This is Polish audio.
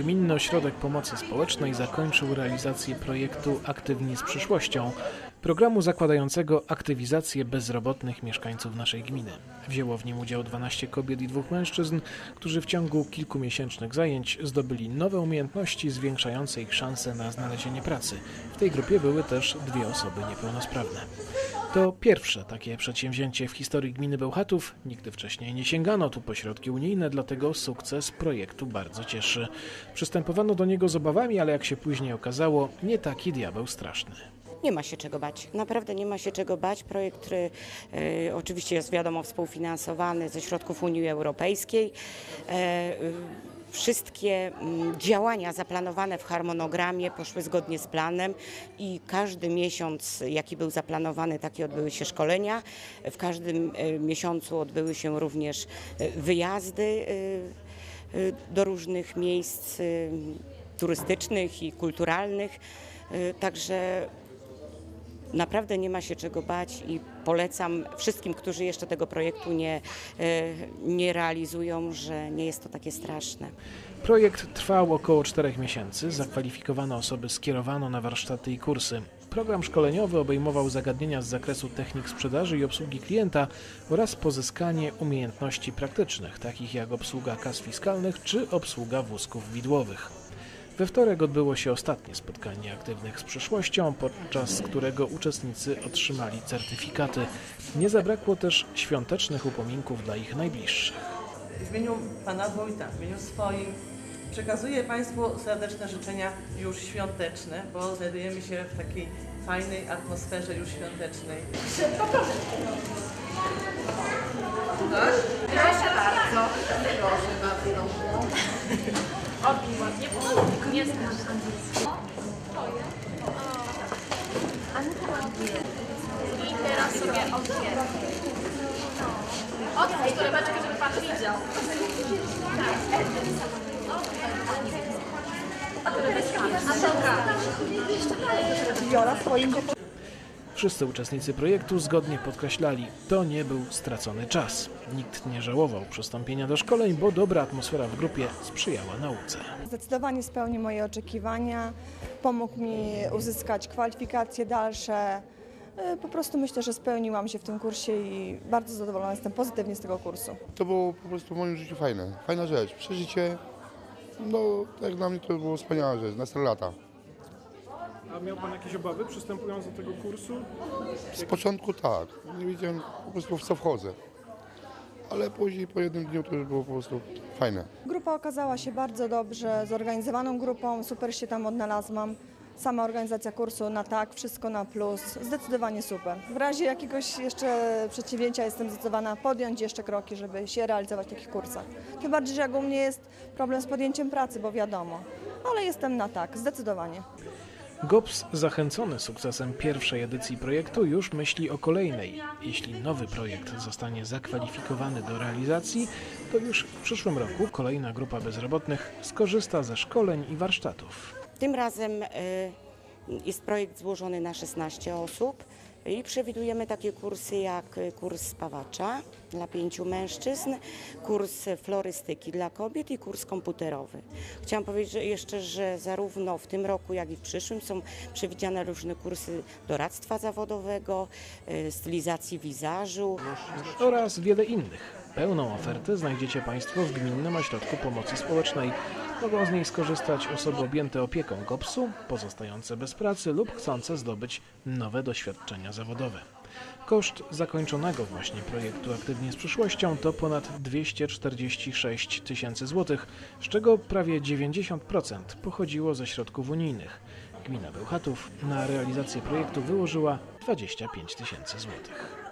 Gminny Ośrodek Pomocy Społecznej zakończył realizację projektu Aktywni z przyszłością, programu zakładającego aktywizację bezrobotnych mieszkańców naszej gminy. Wzięło w nim udział 12 kobiet i dwóch mężczyzn, którzy w ciągu kilkumiesięcznych zajęć zdobyli nowe umiejętności zwiększające ich szanse na znalezienie pracy. W tej grupie były też dwie osoby niepełnosprawne. To pierwsze takie przedsięwzięcie w historii gminy Bełchatów. Nigdy wcześniej nie sięgano tu po środki unijne, dlatego sukces projektu bardzo cieszy. Przystępowano do niego z obawami, ale jak się później okazało, nie taki diabeł straszny. Nie ma się czego bać. Naprawdę nie ma się czego bać. Projekt y, y, oczywiście jest wiadomo współfinansowany ze środków Unii Europejskiej. E, y, Wszystkie mm, działania zaplanowane w harmonogramie poszły zgodnie z planem i każdy miesiąc, jaki był zaplanowany, takie odbyły się szkolenia. W każdym y, miesiącu odbyły się również y, wyjazdy y, do różnych miejsc turystycznych i kulturalnych. Także Naprawdę nie ma się czego bać i polecam wszystkim, którzy jeszcze tego projektu nie, e, nie realizują, że nie jest to takie straszne. Projekt trwał około 4 miesięcy. Zakwalifikowane osoby skierowano na warsztaty i kursy. Program szkoleniowy obejmował zagadnienia z zakresu technik sprzedaży i obsługi klienta oraz pozyskanie umiejętności praktycznych, takich jak obsługa kas fiskalnych czy obsługa wózków widłowych. We wtorek odbyło się ostatnie spotkanie aktywnych z przyszłością, podczas którego uczestnicy otrzymali certyfikaty. Nie zabrakło też świątecznych upominków dla ich najbliższych. W imieniu Pana Wójta, w imieniu swoim przekazuję Państwu serdeczne życzenia już świąteczne, bo znajdujemy się w takiej fajnej atmosferze już świątecznej. Proszę bardzo. Proszę bardzo. Odbij ładnie, bo nie znasz angielskiego. I teraz sobie otwieraj. Otwórz torebeczkę, żeby pan widział. A torebeczka, a Wszyscy uczestnicy projektu zgodnie podkreślali, to nie był stracony czas. Nikt nie żałował przystąpienia do szkoleń, bo dobra atmosfera w grupie sprzyjała nauce. Zdecydowanie spełnił moje oczekiwania, pomógł mi uzyskać kwalifikacje dalsze. E, Po prostu myślę, że spełniłam się w tym kursie i bardzo zadowolona jestem pozytywnie z tego kursu. To było po prostu w moim życiu fajne. Fajna rzecz. Przeżycie, no jak dla mnie to było wspaniała rzecz, na 100 lata. A miał Pan jakieś obawy przystępując do tego kursu? Z początku tak, nie wiedziałem po prostu w co wchodzę. Ale później po jednym dniu to już było po prostu fajne. Grupa okazała się bardzo dobrze zorganizowaną grupą, super się tam odnalazłam. Sama organizacja kursu na tak, wszystko na plus, zdecydowanie super. W razie jakiegoś jeszcze przedsięwzięcia jestem zdecydowana podjąć jeszcze kroki, żeby się realizować w takich kursach. Tym bardziej, że jak u mnie jest problem z podjęciem pracy, bo wiadomo. Ale jestem na tak, zdecydowanie. GOPS, zachęcony sukcesem pierwszej edycji projektu, już myśli o kolejnej. Jeśli nowy projekt zostanie zakwalifikowany do realizacji, to już w przyszłym roku kolejna grupa bezrobotnych skorzysta ze szkoleń i warsztatów. Tym razem e, jest projekt złożony na 16 osób i przewidujemy takie kursy jak kurs spawacza dla pięciu mężczyzn, kurs florystyki dla kobiet i kurs komputerowy. Chciałam powiedzieć że jeszcze, że zarówno w tym roku, jak i w przyszłym są przewidziane różne kursy doradztwa zawodowego, e, stylizacji wizażu, oraz wiele innych. Pełną ofertę znajdziecie Państwo w Gminnym Ośrodku Pomocy Społecznej. Mogą z niej skorzystać osoby objęte opieką GOPS-u, pozostające bez pracy lub chcące zdobyć nowe doświadczenia zawodowe. Koszt zakończonego właśnie projektu Aktywnie z przyszłością to ponad 246 tysięcy złotych, z czego prawie 90% pochodziło ze środków unijnych. Gmina Bełchatów na realizację projektu wyłożyła 25 tysięcy złotych.